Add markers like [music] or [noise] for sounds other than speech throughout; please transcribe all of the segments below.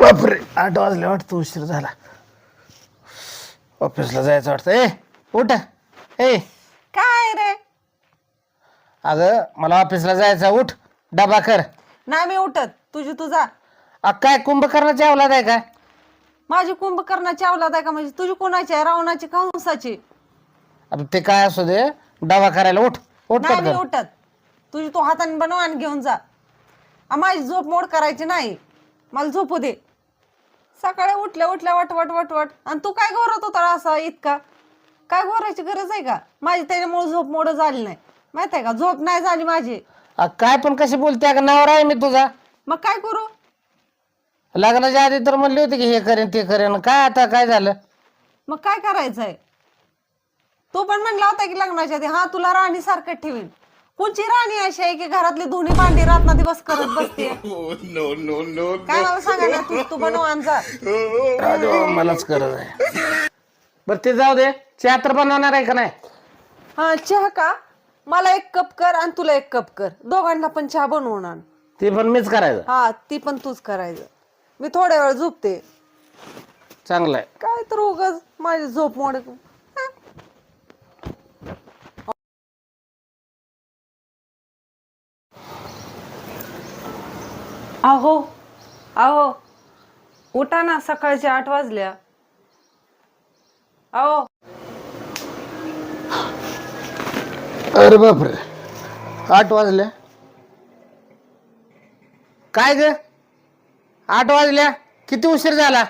बापरे. आठ वाजले वाटतं उशीर झाला. ऑफिसला जायचं वाटतं. ए उठ. ए. काय रे? अगं मला ऑफिसला जायचं उठ. डबा कर. नाही मी उठत. तुझी तुझा अ, काय कुंभकर्णाची अवलाद आहे का? माझी कुंभकर्णाची अवलाद आहे का? म्हणजे तुझी कोणाची आहे? रावणाची का हंसाची? ते काय असू दे. डबा करायला उठ. उठ नाही मी पटकन. उठत. तुझी तू हाताने बनव आणि घेऊन जा. आ, माझी झोप मोड करायची नाही. मला झोपू दे. सकाळी उठल्या उठल्या वट वट वट वट. आणि तू काय घोरत होता असा इतका? काय घोरायची गरज आहे का? माझी त्याच्यामुळे झोप मोड झाली नाही. माहीत आहे का? झोप नाही झाली माझी. अ, काय पण कशी बोलते? अगं नावर आहे मी तुझा. मग काय करू? लग्नाच्या आधी तर म्हणली होती की हे करेन ते करेन. काय आता काय झालं? मग काय करायचंय? तू पण म्हणला होता की लग्नाच्या आधी हा तुला राणी सारखं ठेवीन. कोणची राणी अशी आहे की घरातली दोन्ही भांडी रातना दिवस करत बसते? [laughs] काय मला सांगा ना तू तू बनव आणि जा राजू, मलाच करत आहे. बरं ते जाऊ दे. चहा तर बनवणार आहे का नाही? हा चहा का? मला एक कप कर आणि तुला एक कप कर. दोघांना पण चहा बनवून आण ते पण मीच करायचं. हा ती पण तूच करायचं. मी थोड्या वेळ झोपते. चांगलं आहे. काय तर उगाच माझी झोप मोड हा. अहो अहो उठा ना सकाळचे आठ वाजल्या. अहो अरे बापरे आठ वाजल्या? काय ग? आठ वाजल्या? किती उशीर झाला?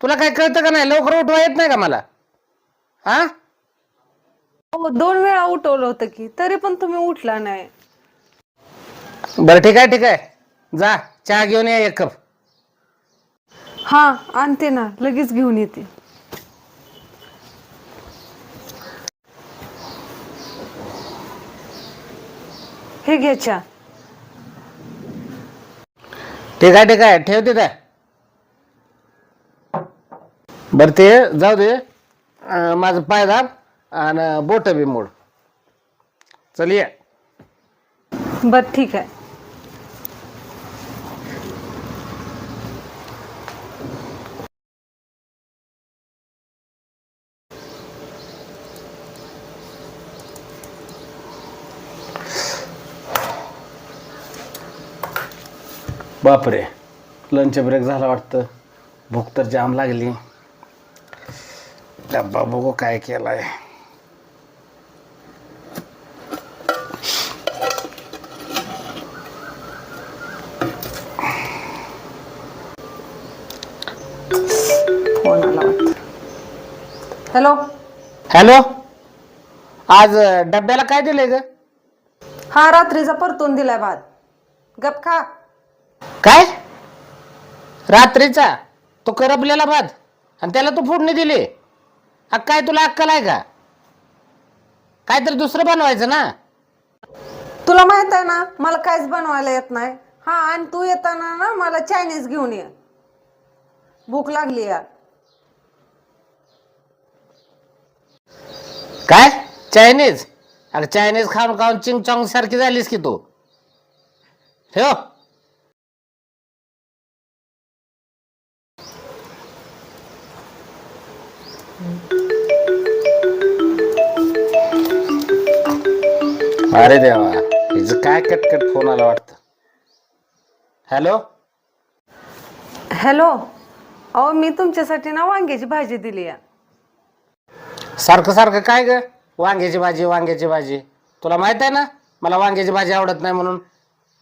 तुला काय कळतं का नाही? लवकर उठवा येत नाही का मला? हा? अहो, दोन वेळा उठवलं होतं की तरी पण तुम्ही उठला नाही. बरं ठीक आहे ठीक आहे. जा चहा घेऊन या एक कप. हा आणते ना लगेच घेऊन येते. हे घे चहा. ठीक आहे ठीक आहे ठेव तिथे. बरं ते जाऊ दे. अं, माझं पायदाब आणि बोट बी मोड. चल ये. बर ठीक आहे. बापरे लंच ब्रेक झाला वाटतं. भूक तर जाम लागली. डब्बा बघू काय केलाय. हॅलो हॅलो आज अं, डब्याला काय दिलंय ग? हा रात्रीचा परतून दिलाय भात. गप खा. काय? रात्रीचा? तो करपलेला भात. आणि त्याला तू फोडणी दिली. हा काय तुला अक्कल आहे का? काय तर दुसरं बनवायचं ना? तुला माहीत आहे ना मला काहीच बनवायला येत नाही. हा आणि तू येताना ना मला चायनीज घेऊन ये. भूक लागली यार. काय? चायनीज अरे चायनीज खाऊन खाऊन चिंग चॉंग सारखी झालीस की तू. ठेव. अरे देवा हिचं काय कटकट फोन आला वाटतं? हॅलो? हॅलो? अहो मी तुमच्यासाठी ना वांग्याची भाजी दिली आहे. सारखं सारखं काय ग? वांग्याची भाजी वांग्याची भाजी. तुला माहीत आहे ना मला वांग्याची भाजी आवडत नाही म्हणून.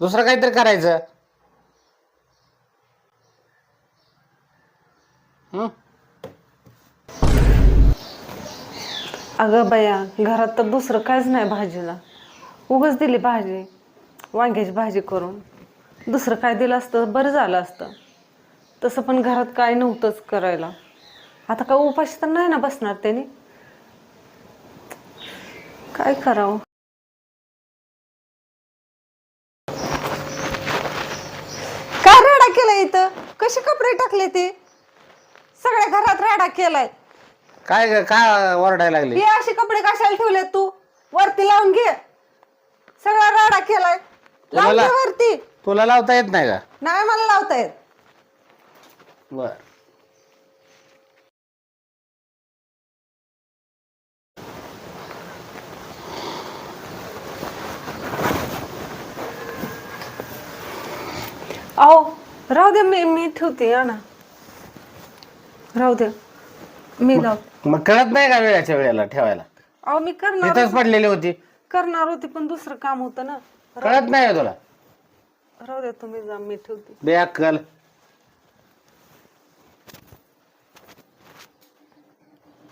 दुसरं काहीतरी करायचं. हं? अगं बया घरात तर दुसरं काहीच नाही भाजीला. उगच दिली भाजी वांग्याची भाजी करून. दुसरं काय दिलं असतं बरं झालं असतं. तसं पण घरात काय नव्हतंच करायला. आता काय उपाशी तर नाही ना बसणार त्यांनी? काय करावं? काय राडा केलाय इथं? कसे कपडे टाकले ते? सगळ्या घरात राडा केलाय. काय ग काय ओरडायला लागली? हे असे कपडे कशाला ठेवले तू? वरती लावून घे. सगळा राडा केलाय. लावून घे कोणाला? वरती. तुला लावता येत नाही का? नाही मला लावता येत. बर. अहो राहू दे मी मी ठेवते ना. राहू दे. मी लाव मग कळत नाही का वेळाच्या वेळेला ठेवायला? अहो मी करणार इथंच पडलेली होती. करणार होते पण दुसरं काम होतं ना. कळत नाही का तुला? राहू दे तुम्ही जा मी ठेवते. बेअक्कल